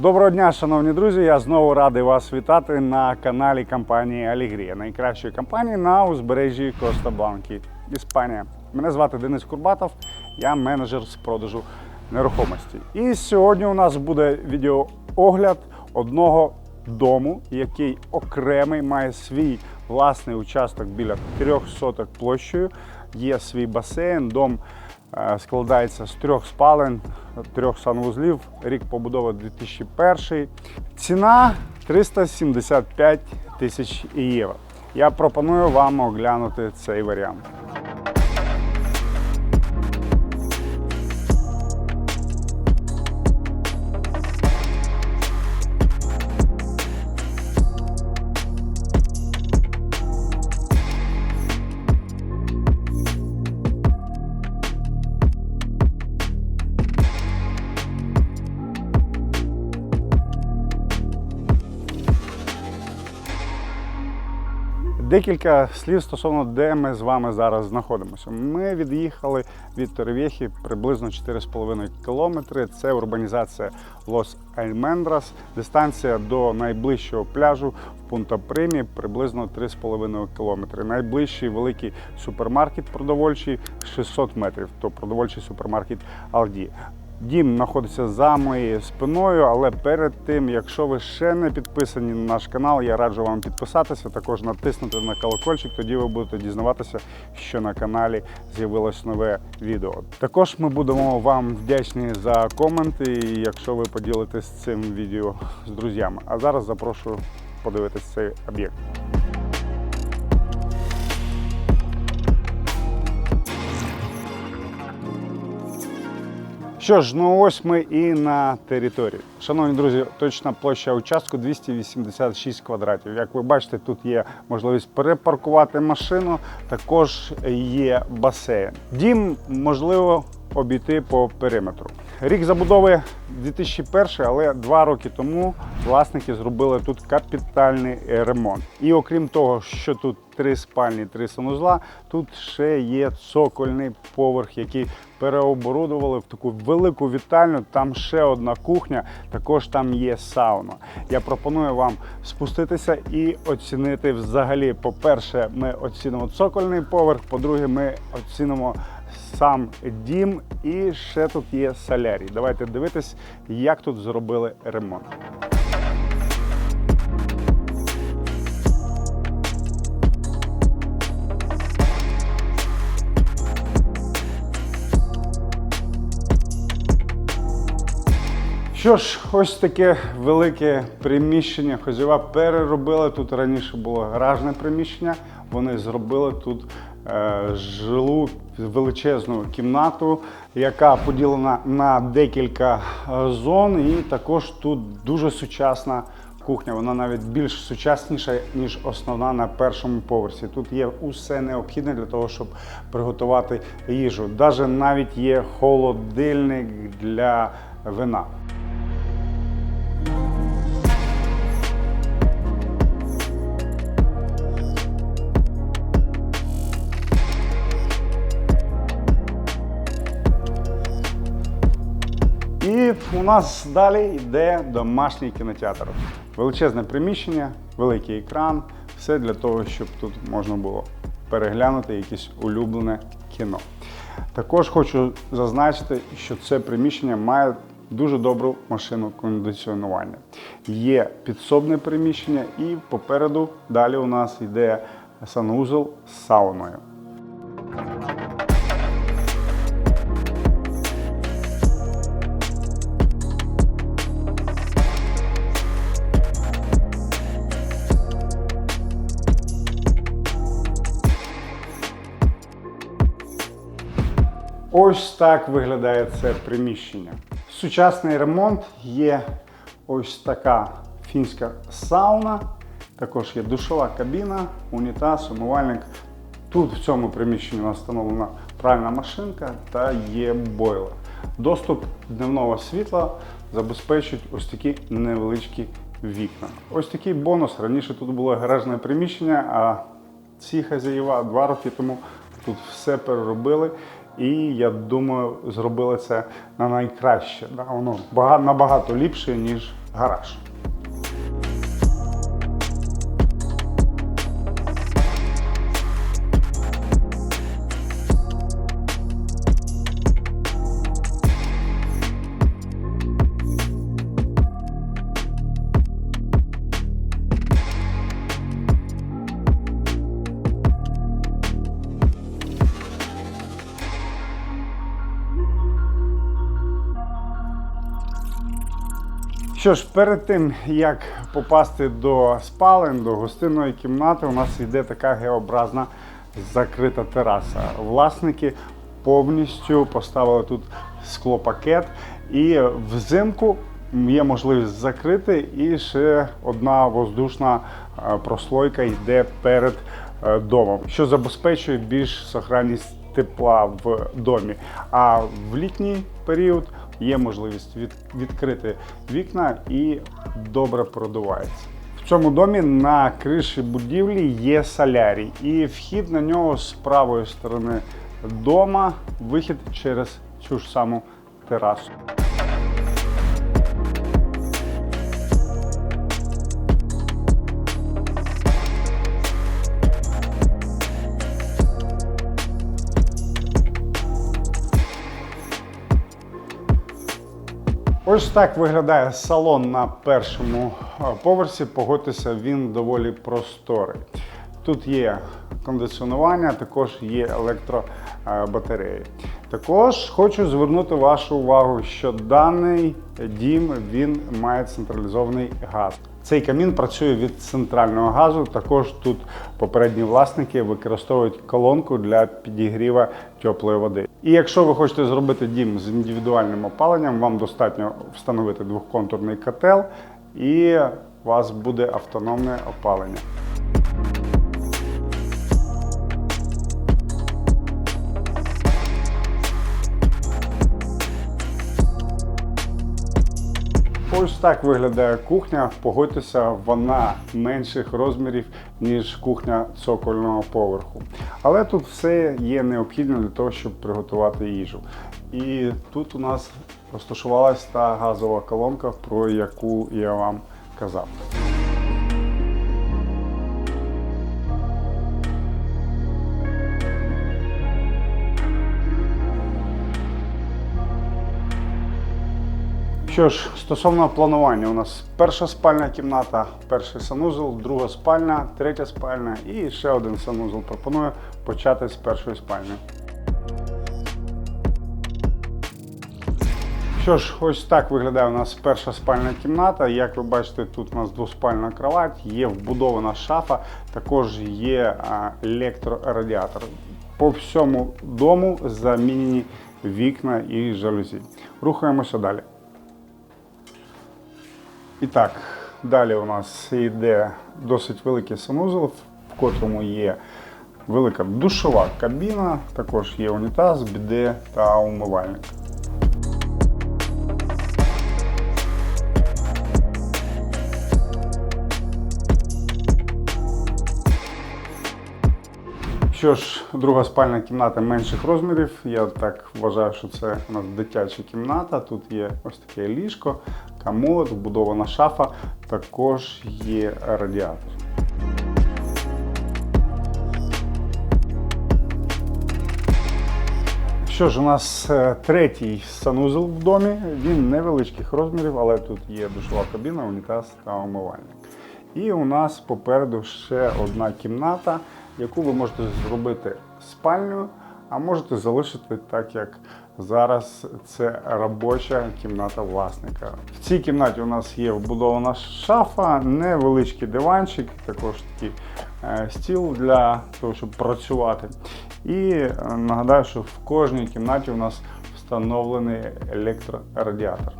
Доброго дня, шановні друзі! Я знову радий вас вітати на каналі компанії Алігрія, найкращої компанії на узбережжі Коста Бланки, Іспанія. Мене звати Денис Курбатов, я менеджер з продажу нерухомості. І сьогодні у нас буде відеоогляд одного дому, який окремий має свій власний участок біля 3 соток площею. Є свій басейн, дом складається з трьох спален, трьох санвузлів. Рік побудови 2001. Ціна 375 тисяч євро. Я пропоную вам оглянути цей варіант. Декілька слів стосовно де ми з вами зараз знаходимося. Ми від'їхали від Торевєхи приблизно 4,5 кілометри. Це урбанізація Лос Альмендрас. Дистанція до найближчого пляжу в Пунта Примі приблизно 3,5 кілометри. Найближчий великий супермаркет продовольчий 600 метрів, то продовольчий супермаркет Алді. Дім знаходиться за моєю спиною, але перед тим, якщо ви ще не підписані на наш канал, я раджу вам підписатися, також натиснути на колокольчик, тоді ви будете дізнаватися, що на каналі з'явилось нове відео. Також ми будемо вам вдячні за коменти, якщо ви поділитесь цим відео з друзями. А зараз запрошую подивитись цей об'єкт. Що ж, ну ось ми і на території. Шановні друзі, точна площа участку 286 квадратів. Як ви бачите, тут є можливість перепаркувати машину, також є басейн. Дім можливо обійти по периметру. Рік забудови 2001, але два роки тому власники зробили тут капітальний е, ремонт. І окрім того, що тут три спальні, три санузла, тут ще є цокольний поверх, який переоборудували в таку велику вітальню. Там ще одна кухня, також там є сауна. Я пропоную вам спуститися і оцінити взагалі. По-перше, ми оцінимо цокольний поверх, по-друге, ми оцінимо сам дім і ще тут є солярій. Давайте дивитись, як тут зробили ремонт. Що ж, ось таке велике приміщення. Хозяєва переробили. Тут раніше було гаражне приміщення. Вони зробили тут е, жилу величезну кімнату, яка поділена на декілька е, зон. І також тут дуже сучасна кухня. Вона навіть більш сучасніша, ніж основна на першому поверсі. Тут є усе необхідне для того, щоб приготувати їжу. Даже навіть є холодильник для вина. У нас далі йде домашній кінотеатр. Величезне приміщення, великий екран, все для того, щоб тут можна було переглянути якесь улюблене кіно. Також хочу зазначити, що це приміщення має дуже добру машину кондиціонування. Є підсобне приміщення, і попереду далі у нас йде санузел з сауною. Ось так виглядає це приміщення. Сучасний ремонт є ось така фінська сауна, також є душова кабіна, унітаз, умивальник. Тут в цьому приміщенні встановлена пральна машинка та є бойлер. Доступ дневного світла забезпечують ось такі невеличкі вікна. Ось такий бонус. Раніше тут було гаражне приміщення, а ці хазяїва два роки тому тут все переробили. І я думаю, зробили це на найкраще. Воно бага- набагато ліпше, ніж гараж. Що ж, перед тим як попасти до спалень, до гостинної кімнати, у нас йде така геобразна закрита тераса. Власники повністю поставили тут склопакет, і взимку є можливість закрити, і ще одна воздушна е, прослойка йде перед е, домом, що забезпечує більш сохранність тепла в домі. А в літній період є можливість від, відкрити вікна і добре продувається. В цьому домі на криші будівлі є солярій, і вхід на нього з правої сторони дома, вихід через цю ж саму терасу. Ось так виглядає салон на першому е, поверсі. Погодьтеся, він доволі просторий. Тут є кондиціонування, також є електробатареї. Також хочу звернути вашу увагу, що даний дім він має централізований газ. Цей камін працює від центрального газу. Також тут попередні власники використовують колонку для підігріва теплої води. І якщо ви хочете зробити дім з індивідуальним опаленням, вам достатньо встановити двохконтурний котел, і у вас буде автономне опалення. Ось так виглядає кухня. Погодьтеся, вона менших розмірів, ніж кухня цокольного поверху. Але тут все є необхідне для того, щоб приготувати їжу. І тут у нас розташувалась та газова колонка, про яку я вам казав. Що ж, стосовно планування, у нас перша спальна кімната, перший санузел, друга спальня, третя спальня і ще один санузел. Пропоную почати з першої спальні. Що ж, ось так виглядає у нас перша спальна кімната. Як ви бачите, тут у нас двоспальна кровать, є вбудована шафа, також є електрорадіатор. По всьому дому замінені вікна і жалюзі. Рухаємося далі. І так, далі у нас йде досить великий санузел, в котрому є велика душова кабіна, також є унітаз, біде та умивальник. Що ж, друга спальна кімната менших розмірів. Я так вважаю, що це у нас дитяча кімната. Тут є ось таке ліжко, комод, вбудована шафа, також є радіатор. Що ж, у нас е, третій санузел в домі. Він невеличких розмірів, але тут є душова кабіна, унітаз та умивальник. І у нас попереду ще одна кімната, яку ви можете зробити спальною, а можете залишити так, як зараз це робоча кімната власника. В цій кімнаті у нас є вбудована шафа, невеличкий диванчик, також такий е, стіл для того, щоб працювати. І е, нагадаю, що в кожній кімнаті у нас встановлений електрорадіатор.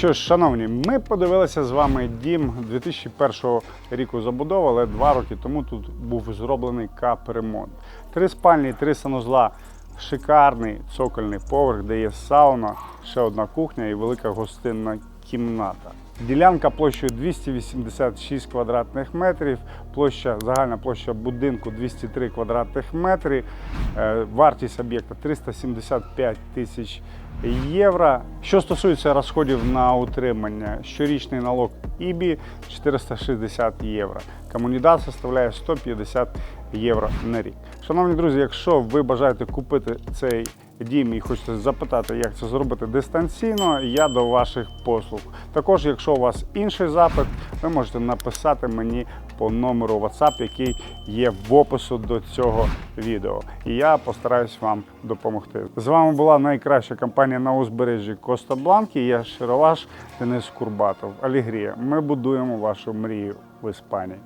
Що ж, шановні, ми подивилися з вами дім 2001 ріку забудови, але два роки тому тут був зроблений капремонт. Три спальні, три санузла, шикарний цокольний поверх, де є сауна, ще одна кухня і велика гостинна кімната. Ділянка площею 286 квадратних метрів, площа, загальна площа будинку 203 квадратних метри, е, вартість об'єкта 375 тисяч євро. Що стосується розходів на утримання, щорічний налог ІБІ 460 євро. Комунідат составляє 150 євро на рік. Шановні друзі, якщо ви бажаєте купити цей дім і хочете запитати, як це зробити дистанційно, я до ваших послуг. Також, якщо у вас інший запит, ви можете написати мені по номеру WhatsApp, який є в опису до цього відео. І я постараюсь вам допомогти. З вами була найкраща компанія на узбережжі Коста Бланки. Я щиро ваш Денис Курбатов. Алігрія. Ми будуємо вашу мрію в Іспанії.